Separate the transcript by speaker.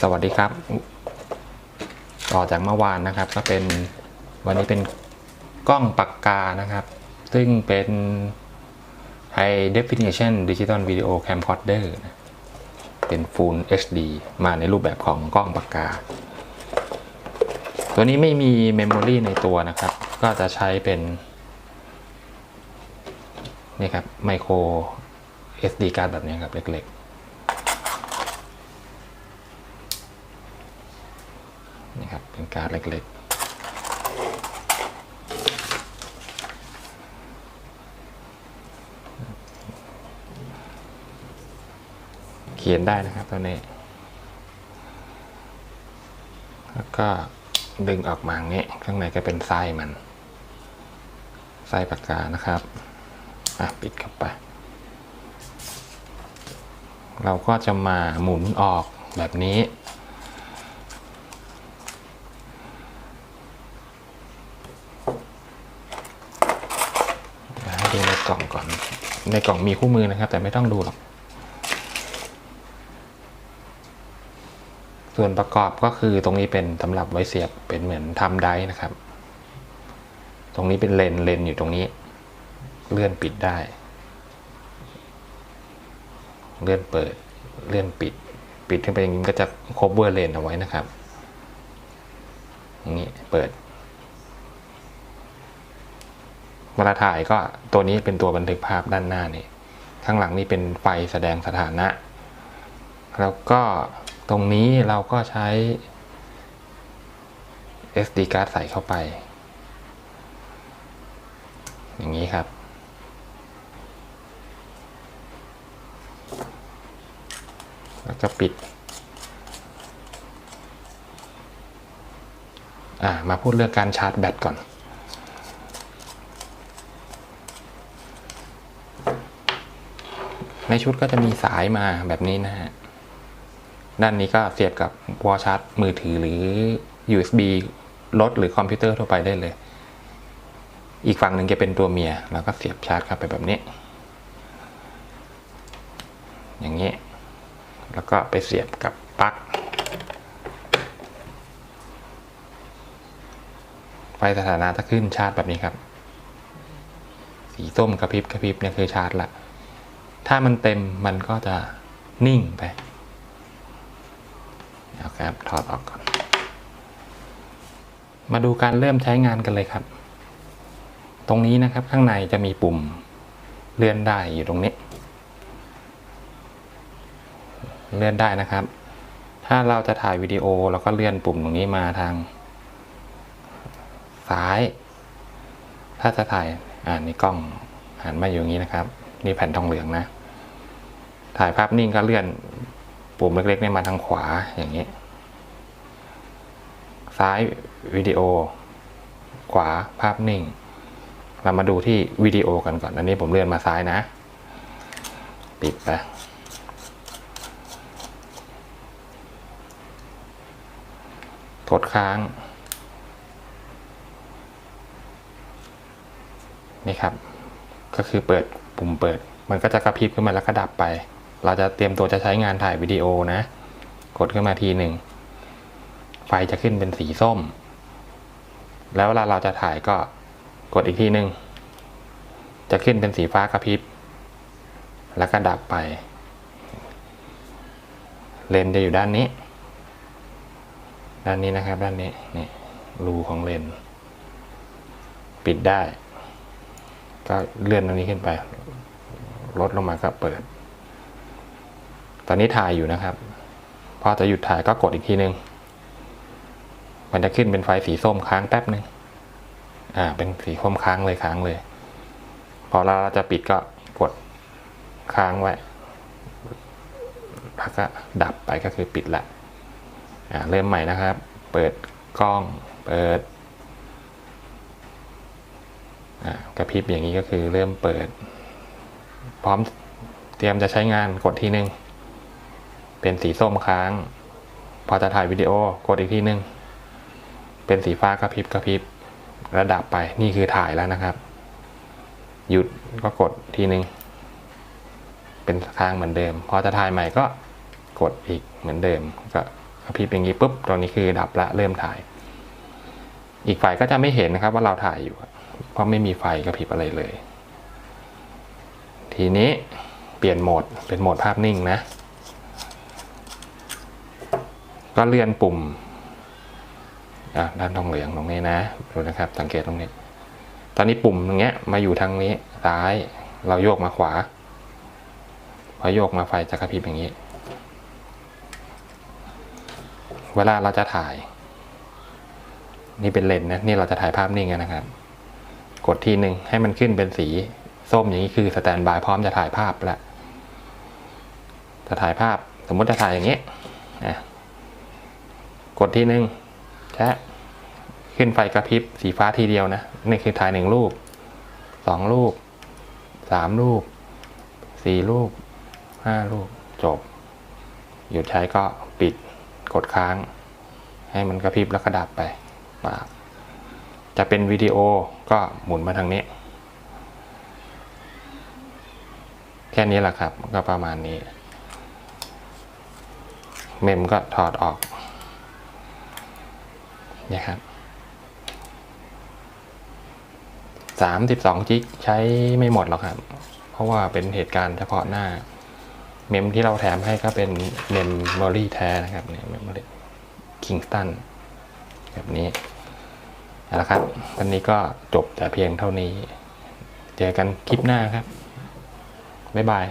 Speaker 1: สวัสดีครับ ต่อจากเมื่อวานนะครับ ก็เป็นวันนี้เป็นกล้องปากกานะครับ ซึ่งเป็น High Definition Digital Video Camcorder เป็น Full HD มาในรูปแบบของกล้องปากกา ตัวนี้ไม่มีเมมโมรีในตัวนะครับ ก็จะใช้เป็นนี่ครับไมโคร SD card แบบนี้ครับเล็กๆ นี่ครับ เป็น การ์ดเล็กๆ เขียนได้นะครับตัวนี้ แล้วก็ดึงออกมาอย่างนี้ ข้างในก็เป็นไส้มัน ไส้ปากกานะครับอะปิดเข้าไป เราก็จะมาหมุนออกแบบนี้ ให้ดูในกล่องก่อน ในกล่องมีคู่มือนะครับ แต่ไม่ต้องดูหรอก ส่วนประกอบก็คือตรงนี้เป็นสำหรับไว้เสียบเป็นเหมือนทำไดร์นะครับ ตรงนี้เป็นเลนเลนอยู่ตรงนี้ เลื่อนปิดได้ เลื่อนเปิดเลื่อนปิด ปิดขึ้นไปอย่างนี้ก็จะ cover เลนเอาไว้นะครับอย่างนี้เปิด เวลาถ่ายก็ตัวนี้เป็นตัวบันทึกภาพด้านหน้านี่ ข้างหลังนี่เป็นไฟแสดงสถานะ แล้วก็ตรงนี้เราก็ใช้ SD card ใส่เข้าไป อย่างนี้ครับ แล้วก็ปิดอ่ามาพูดเรื่องการชาร์จแบตก่อน ในชุดก็จะมีสายมาแบบนี้นะฮะ ด้านนี้ก็เสียบกับวอชาร์จมือถือหรือ USB รถหรือคอมพิวเตอร์ทั่วไปได้เลย อีกฝั่งหนึ่งจะเป็นตัวเมีย แล้วก็เสียบชาร์จเข้าไปแบบนี้ อย่างนี้ แล้วก็ไปเสียบกับปลั๊ก ไฟสถานะจะขึ้นชาร์จแบบนี้ครับ สีส้มกระพริบกระพริบเนี่ยคือชาร์จละ ถ้ามันเต็มมันก็จะนิ่งไปเอาครับถอดออกก่อน มาดูการเริ่มใช้งานกันเลยครับ ตรงนี้นะครับข้างในจะมีปุ่มเลื่อนได้อยู่ตรงนี้ เลื่อนได้นะครับ ถ้าเราจะถ่ายวิดีโอเราก็เลื่อนปุ่มตรงนี้มาทาง ซ้าย ถ้าจะถ่ายอ่านี่กล้องหันมาอยู่อย่างนี้นะครับ นี่แผ่นทองเหลืองนะ ถ่ายภาพนิ่งก็เลื่อนปุ่มเล็กๆเนี่ยมาทางขวาอย่างนี้ ซ้ายวิดีโอ ขวาภาพนิ่ง เรามาดูที่วิดีโอกันก่อน อันนี้ผมเลื่อนมาซ้ายนะ ปิดไปกดค้าง นี่ครับ ก็คือเปิดปุ่มเปิด มันก็จะกระพริบขึ้นมาแล้วก็ดับไป เราจะเตรียมตัวจะใช้งานถ่ายวิดีโอนะ กดขึ้นมาทีหนึ่ง ไฟจะขึ้นเป็นสีส้ม แล้วเวลาเราจะถ่ายก็กดอีกทีหนึ่ง จะขึ้นเป็นสีฟ้ากระพริบ แล้วก็ดับไป เลนจะอยู่ด้านนี้ ด้านนี้นะครับ ด้านนี้ นี่รูของเลน ปิดได้ ก็เลื่อนตรงนี้ขึ้นไป ลดลงมาก็เปิด ตอนนี้ถ่ายอยู่นะครับ พอจะหยุดถ่ายก็กดอีกทีหนึ่งมันจะขึ้นเป็นไฟสีส้มค้างแป๊บหนึ่งอ่า เป็นสีส้มค้างเลยค้างเลย พอเราจะปิดก็กดค้างไว้แล้วก็ดับไปก็คือปิดละ อ่า เริ่มใหม่นะครับ เปิดกล้อง เปิด อ่ากระพริบอย่างนี้ก็คือเริ่มเปิด พร้อมเตรียมจะใช้งานกดทีหนึ่ง เป็นสีส้มค้าง พอจะถ่ายวิดีโอกดอีกทีหนึ่งเป็นสีฟ้ากระพริบกระพริบแล้วดับไปนี่คือถ่ายแล้วนะครับ หยุดก็กดทีหนึ่งเป็นค้างเหมือนเดิม พอจะถ่ายใหม่ก็กดอีกเหมือนเดิมก็กระพริบอย่างนี้ปุ๊บตอนนี้คือดับละเริ่มถ่าย อีกฝ่ายก็จะไม่เห็นนะครับว่าเราถ่ายอยู่ เพราะไม่มีไฟกระพริบอะไรเลย ทีนี้เปลี่ยนโหมดเป็นโหมดภาพนิ่งนะ ก็เลื่อนปุ่มด้านทองเหลืองตรงนี้นะดูนะครับ สังเกตตรงนี้ ตอนนี้ปุ่มตรงเนี้ยมาอยู่ทางนี้ซ้าย เราโยกมาขวา พอโยกมาไฟจะกระพริบอย่างนี้ เวลาเราจะถ่าย นี่เป็นเลนส์นะนี่เราจะถ่ายภาพนิ่งนนะครับ กดทีหนึ่งให้มันขึ้นเป็นสีส้มอย่างนี้คือสแตนบายพร้อมจะถ่ายภาพแล้วจะถ่ายภาพ สมมติจะถ่ายอย่างนี้นะ กดที่หนึ่งแชะขึ้นไฟกระพริบสีฟ้าทีเดียวนะนี่คือถ่ายหนึ่งรูปสองรูปสามรูปสี่รูปห้ารูปจบ หยุดใช้ก็ปิดกดค้าง ให้มันกระพริบแล้วก็ดับไปปาบจะเป็นวิดีโอก็หมุนมาทางนี้ แค่นี้แหละครับก็ประมาณนี้ เมมก็ถอดออก นี่ยครับสามสิบสองจิกใช้ไม่หมดหรอกครับ เพราะว่าเป็นเหตุการณ์เฉพาะหน้า เมมที่เราแถมให้ก็เป็นเมมโมรี่แท้นะครับเนี่ยเมมโมรี่คิงสตันแบบนี้เอาละครับวันนี้ก็จบแต่เพียงเท่านี้ เจอกันคลิปหน้าครับ บ๊ายบาย